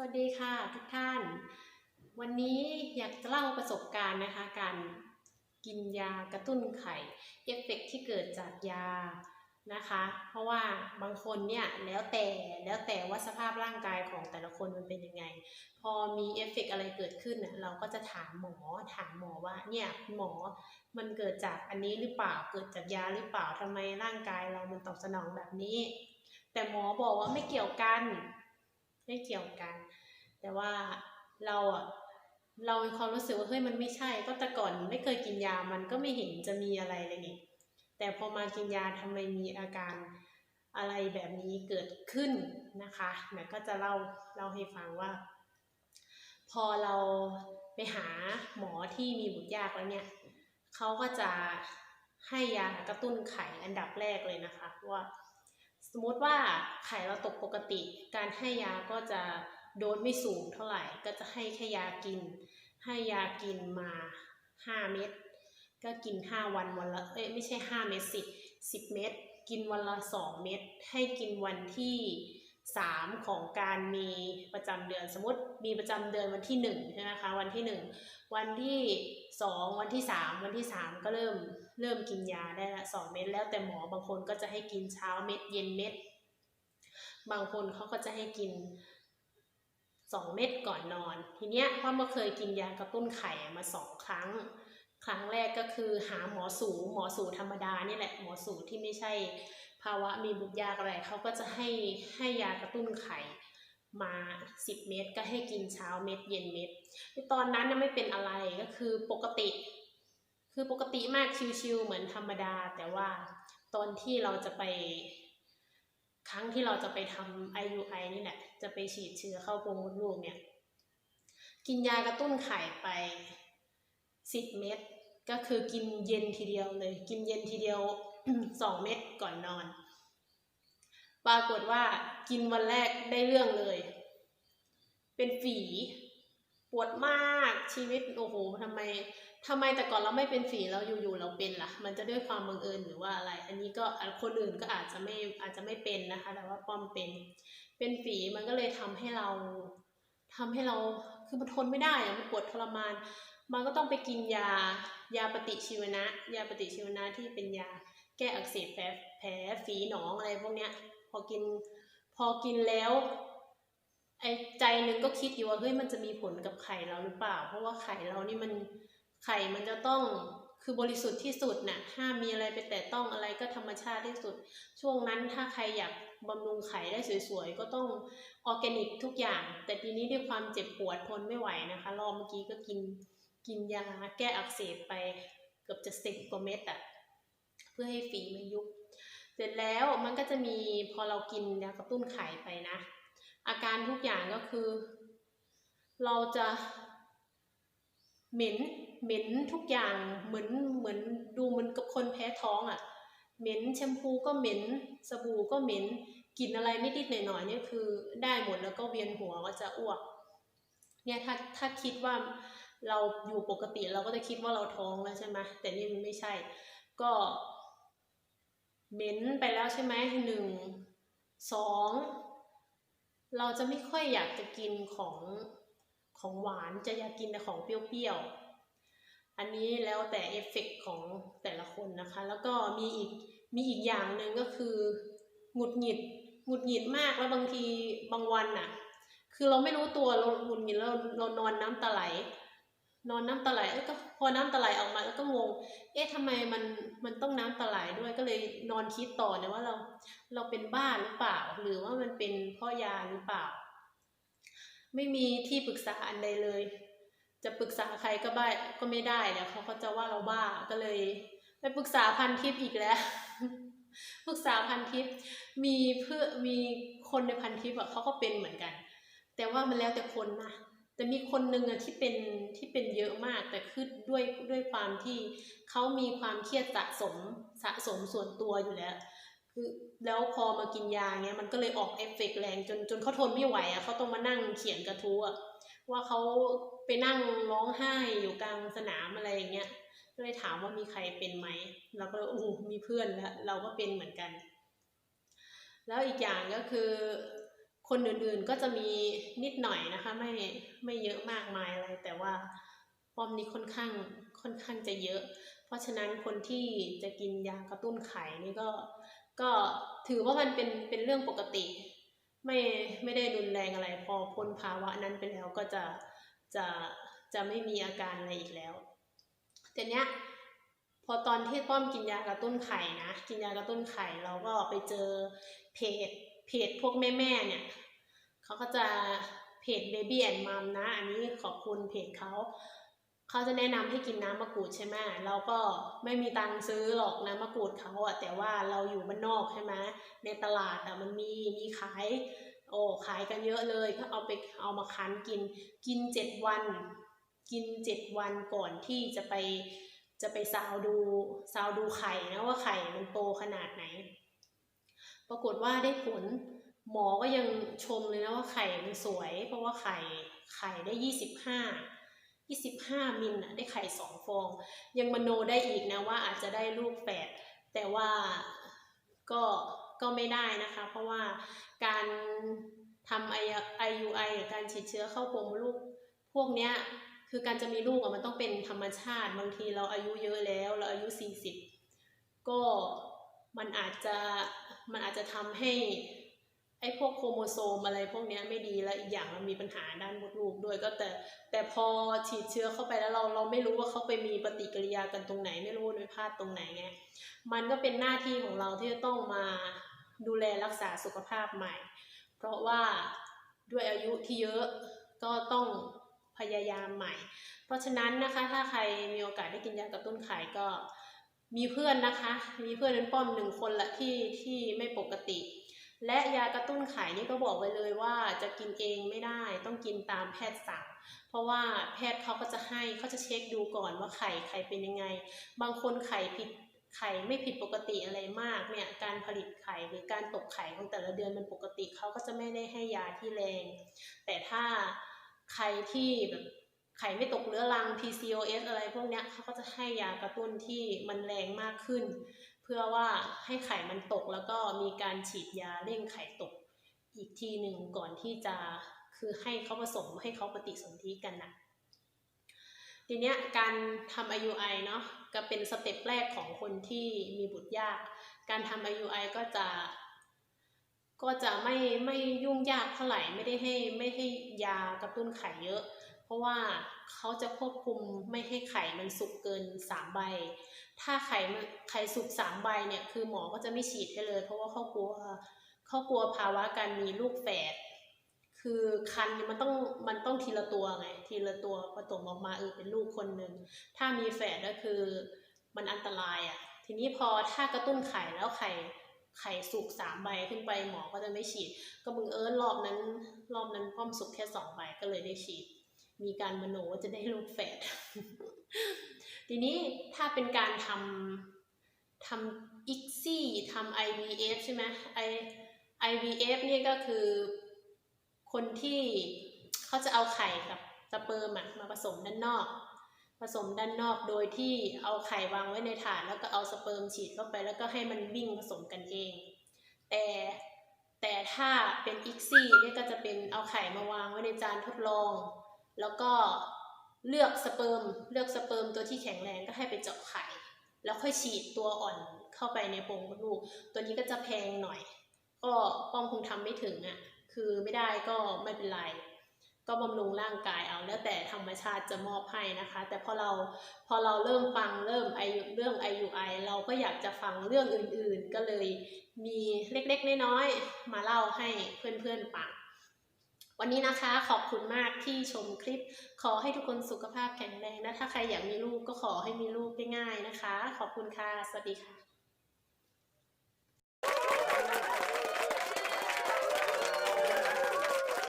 วัสดีค่ะทุกท่าน วันนี้อยากจะเล่าประสบการณ์นะคะ การกินยากระตุ้นไข่เอฟเฟกต์ที่เกิดจากยานะคะ เพราะว่าบางคนเนี่ยแล้วแต่แล้วแต่ว่าสภาพร่างกายของแต่ละคนมันเป็นยังไง พอมีเอฟเฟกต์อะไรเกิดขึ้นน่ะเราก็จะถามหมอถามหมอว่าเนี่ยหมอมันเกิดจากอันนี้หรือเปล่าเกิดจากยาหรือเปล่าทำไมร่างกายเรามันตอบสนองแบบนี้ แต่หมอบอกว่าไม่เกี่ยวกัน ไม่เกี่ยวกัน แต่ว่าเราอะเรามีความรู้สึกว่าเฮ้ยมันไม่ใช่ ก็แต่ก่อนไม่เคยกินยามันก็ไม่เห็นจะมีอะไรเลยนี่แต่พอมากินยาทำไมมีอาการอะไรแบบนี้เกิดขึ้นนะคะแม่ก็จะเล่าเล่าให้ฟังว่า พอเราไปหาหมอที่มีบุตรยากแล้วเนี่ยเขาก็จะให้ยากระตุ้นไข่อันดับแรกเลยนะคะว่า สมมติว่าไข่เราตกปกติ การให้ยาก็จะโดสไม่สูงเท่าไหร่ ก็จะให้แค่ยากิน ให้ยากินมา 5 เม็ด ก็กิน 5 วันวันละ เอ้ยไม่ใช่ 5 เม็ดสิ 10 เม็ด กินวันละ 2 เม็ด ให้กินวันที่ 3 ของการมีประจำเดือน สมมติมีประจำเดือนวันที่1ใช่ไหมคะ วันที่ 1 วันที่ 2 วันที่ 3 วันที่ 3 ก็เริ่ม เริ่มกินยาได้ละ2เม็ดแล้วแต่หมอบางคนก็จะให้กินเช้าเม็ดเย็นเม็ด บางคนเขาก็จะให้กิน2เม็ดก่อนนอน ทีเนี้ยพ่อมาเคยกินยากระตุ้นไข่มาสองครั้ง ครั้งแรกก็คือหาหมอสูหมอสูธรรมดานี่แหละหมอสูที่ไม่ใช่ ภาวะมีบุตรยากอะไรเขาก็จะให้ให้ยากระตุ้นไข่มา 10 เม็ดก็ให้กินเช้าเม็ดเย็นเม็ดตอนนั้นไม่เป็นอะไรก็คือปกติ คือปกติมากชิวๆเหมือนธรรมดา แต่ว่าตอนที่เราจะไป ครั้งที่เราจะไปทำ IUI นี่แหละ จะไปฉีดเชื้อเข้าโพรงมดลูกเนี่ย กินยากระตุ้นไข่ไป 10 เม็ดก็คือกินเย็นทีเดียวเลย กินเย็นทีเดียว2เม็ดก่อนนอน ปรากฏว่ากินวันแรกได้เรื่องเลย เป็นฝี ปวดมากชีวิตโอ้โหทำไมทำไมแต่ก่อนเราไม่เป็นฝีแล้วอยู่ๆเราเป็นล่ะ มันจะด้วยความบังเอิญหรือว่าอะไร อันนี้ก็คนอื่นก็อาจจะไม่อาจจะไม่เป็นนะคะ แต่ว่าป้อมเป็นเป็นฝีมันก็เลยทำให้เราทำให้เราคือมันทนไม่ได้อะมันปวดทรมาน มันก็ต้องไปกินยายาปฏิชีวนะ ยาปฏิชีวนะที่เป็นยาแก้อักเสบแผลแผลฝีหนองอะไรพวกเนี้ยพอกินพอกินแล้ว ไอ้ใจหนึงก็คิดอยู่ว่าเฮ้ยมันจะมีผลกับไข่เราหรือเปล่า เพราะว่าไข่เรานี่มันไข่มันจะต้องคือบริสุทธิ์ที่สุดน่ะห้ามมีอะไรไปแตะต้องอะไรก็ธรรมชาติที่สุด ช่วงนั้นถ้าใครอยากบำรุงไข่ได้สวยๆ ก็ต้องออร์แกนิกทุกอย่าง แต่ทีนี้ด้วยความเจ็บปวดทนไม่ไหวนะคะ รอบเมื่อกี้ก็กินกินยาแก้อักเสบไปเกือบจะสิบกว่าเม็ดอะเพื่อให้ฝีมันยุบเสร็จแล้วมันก็จะมีพอเรากินยากระตุ้นไข่ไปนะ อาการทุกอย่างก็คือ เราจะเหม็นเหม็นทุกอย่างเหมือนเหมือนดูเหมันกับคนแพ้ท้องอะ่ะ เหม็นแชมพูก็เหม็นสบู่ก็เหม็นกลิ่นอะไรนิดๆหน่อยๆเนี่ยคือได้หมดแล้วก็เวียนหัวก็จะอ้วก เนี่ยถ้าถ้าคิดว่าเราอยู่ปกติเราก็จะคิดว่าเราท้องแล้วใช่ไหมแต่นี่มันไม่ใช่ ก็เหม็นไปแล้วใช่ไหมหนึ่งสอง เราจะไม่ค่อยอยากจะกินของของหวานจะอยากกินแต่ของเปรี้ยวๆ อันนี้แล้วแต่เอฟเฟกต์ของแต่ละคนนะคะ แล้วก็มีอีกมีอีกอย่างหนึ่งก็คือหงุดหงิดหงุดหงิดมากแล้วบางทีบางวันน่ะ คือเราไม่รู้ตัวเราหงุดหงิดแล้วเรานอนน้ำตาไหล นอนน้ำตาไหลเอ้ยก็พอน้ำตาไหลออกมาแล้วก็งง เอ๊ะทำไมมันมันต้องน้ำตาไหลด้วยก็เลยนอนคิดต่อเนี่ยว่าเราเราเป็นบ้าหรือเปล่า หรือว่ามันเป็นพ่อยาหรือเปล่า ไม่มีที่ปรึกษาอันใดเลย จะปรึกษาใครก็บ้าก็ไม่ได้เดี๋ยวเขาก็จะว่าเราบ้าก็เลยไปปรึกษาพันทิปอีกแล้วปรึกษาพันทิปมีเพื่อมีคนในพันทิปอะเขาก็เป็นเหมือนกัน แต่ว่ามันแล้วแต่คนนะ แต่มีคนหนึ่งอะที่เป็นที่เป็นเยอะมากแต่คือด้วยด้วยความที่เขามีความเครียดสะสมสะสมส่วนตัวอยู่แล้วคือแล้วพอมากินยาเงี้ยมันก็เลยออกเอฟเฟกต์แรงจนจนเขาทนไม่ไหวอะเขาต้องมานั่งเขียนกระทู้อะว่าเขาไปนั่งร้องไห้อยู่กลางสนามอะไรอย่างเงี้ยก็เลยถามว่ามีใครเป็นไหมเราก็เลยโอ้มีเพื่อนแล้วเราก็เป็นเหมือนกัน แล้วอีกอย่างก็คือ คนอื่นๆก็จะมีนิดหน่อยนะคะ ไม่ไม่เยอะมากมายอะไร แต่ว่าป้อมนี้ค่อนข้างค่อนข้างจะเยอะ เพราะฉะนั้นคนที่จะกินยากระตุ้นไข่นี่ก็ก็ถือว่ามันเป็นเป็นเรื่องปกติ ไม่ไม่ได้รุนแรงอะไร พอพ้นภาวะนั้นไปแล้วก็จะจะจะไม่มีอาการอะไรอีกแล้วแต่เนี้ยพอตอนที่ป้อมกินยากระตุ้นไข่นะ กินยากระตุ้นไข่เราก็ไปเจอเพจ เพจพวกแม่ๆเนี่ยเขาก็จะเพจ Baby and Mom นะ อันนี้ขอบคุณเพจเขาเขาจะแนะนำให้กินน้ำมะกรูดใช่ไหมเราก็ไม่มีตังค์ซื้อหรอกน้ำมะกรูดเขาอะแต่ว่าเราอยู่บ้านนอกใช่ไหมในตลาดอะมันมีมีขาย โอ้ขายกันเยอะเลยก็เอาไปเอามาคั้นกินกินเจ็ดวัน กินเจ็ดวันก่อนที่จะไปจะไปซาวดูซาวดูไข่นะว่าไข่มันโตขนาดไหน ปรากฏว่าได้ผลหมอก็ยังชมเลยนะว่าไข่มันสวย เพราะว่าไข่ไข่ได้ยี่สิบห้ายี่สิบห้ามิลอะได้ไข่สองฟอง ยังมโนได้อีกนะว่าอาจจะได้ลูกแฝดแต่ว่าก็ก็ไม่ได้นะคะ เพราะว่าการทำ IUI กับการฉีดเชื้อเข้าโพรงมลูกพวกเนี้ยคือการจะมีลูกอะมันต้องเป็นธรรมชาติ บางทีเราอายุเยอะแล้ว เราอายุ 40 ก็ มันอาจจะมันอาจจะทำให้ไอ้พวกโครโมโซมอะไรพวกนี้ไม่ดีแล้วอีกอย่างมันมีปัญหาด้านมดลูกด้วยก็แต่ แต่พอฉีดเชื้อเข้าไปแล้วเราเราไม่รู้ว่าเขาไปมีปฏิกิริยากันตรงไหน ไม่รู้ว่าไปพลาดตรงไหนไงมันก็เป็นหน้าที่ของเราที่จะต้องมาดูแลรักษาสุขภาพใหม่ เพราะว่าด้วยอายุที่เยอะก็ต้องพยายามใหม่ เพราะฉะนั้นนะคะถ้าใครมีโอกาสได้กินยากระตุ้นไข่ก็ มีเพื่อนนะคะ มีเพื่อนเป็นป้อมหนึ่งคนละที่ที่ไม่ปกติ และยากระตุ้นไข่นี่ก็บอกไว้เลยว่าจะกินเองไม่ได้ต้องกินตามแพทย์สั่งเพราะว่าแพทย์เขาก็จะให้เขาจะเช็คดูก่อนว่าไข่ไข่เป็นยังไง บางคนไข่ผิดไข่ไม่ผิดปกติอะไรมากเนี่ยการผลิตไข่หรือการตกไข่ของแต่ละเดือนมันปกติเขาก็จะไม่ได้ให้ยาที่แรง แต่ถ้าใครที่แบบ ไข่ไม่ตกเรื้อรัง PCOS อะไรพวกเนี้ยเขาก็จะให้ยากระตุ้นที่มันแรงมากขึ้น เพื่อว่าให้ไข่มันตกแล้วก็มีการฉีดยาเร่งไข่ตกอีกทีหนึ่งก่อนที่จะคือให้เขาผสมให้เขาปฏิสนธิกันนะทีเนี้ยการทำ IUI เนาะก็เป็นสเต็ปแรกของคนที่มีบุตรยาก การทำ IUI ก็จะก็จะไม่ไม่ยุ่งยากเท่าไหร่ไม่ได้ให้ไม่ให้ยากระตุ้นไข่เยอะ เพราะว่าเขาจะควบคุมไม่ให้ไข่มันสุกเกินสามใบ ถ้าไข่ไข่สุกสามใบเนี่ยคือหมอก็จะไม่ฉีดให้เลย เพราะว่าเขากลัวเขากลัวภาวะการมีลูกแฝดคือคันมันต้องมันต้องทีละตัวไงทีละตัวผสมออกมาเออเป็นลูกคนหนึ่งถ้ามีแฝดก็คือมันอันตรายอะ่ะ ทีนี้พอถ้ากระตุ้นไข่แล้วไข่ไข่สุกสามใบขึ้นไปหมอก็จะไม่ฉีด ก็มึงเอิญรอบนั้น รอบนั้นป้อมสุกแค่สองใบก็เลยได้ฉีด มีการมโนว่าจะได้ลูกแฝด ทีนี้ถ้าเป็นการทำทำอิกซี่ทำ IVF ใช่ไหม I IVF นี่ยก็คือคนที่เขาจะเอาไข่กับสเปิร์มมาผสมด้านนอก ผสมด้านนอกโดยที่เอาไข่วางไว้ในถาดแล้วก็เอาสเปิร์มฉีดเข้าไปแล้วก็ให้มันวิ่งผสมกันเอง แต่แต่ถ้าเป็นอิกซี่เนี่ยก็จะเป็นเอาไข่มาวางไว้ในจานทดลอง แล้วก็เลือกสเปิร์มเลือกสเปิร์มตัวที่แข็งแรงก็ให้ไปเจาะไข่แล้วค่อยฉีดตัวอ่อนเข้าไปในโพรงมดลูก ตัวนี้ก็จะแพงหน่อย ก็ป้องคงทำไม่ถึงอะคือไม่ได้ก็ไม่เป็นไร ก็บำรุงร่างกายเอาแล้วแต่ธรรมชาติจะมอบให้นะคะ แต่พอเราพอเราเริ่มฟังเริ่มไอเรื่อง IUI เราก็อยากจะฟังเรื่องอื่นๆ ก็เลยมีเล็กๆน้อยๆมาเล่าให้เพื่อนๆฟัง วันนี้นะคะขอบคุณมากที่ชมคลิป ขอให้ทุกคนสุขภาพแข็งแรงนะ ถ้าใครอยากมีลูกก็ขอให้มีลูกได้ง่ายนะคะ ขอบคุณค่ะ สวัสดีค่ะ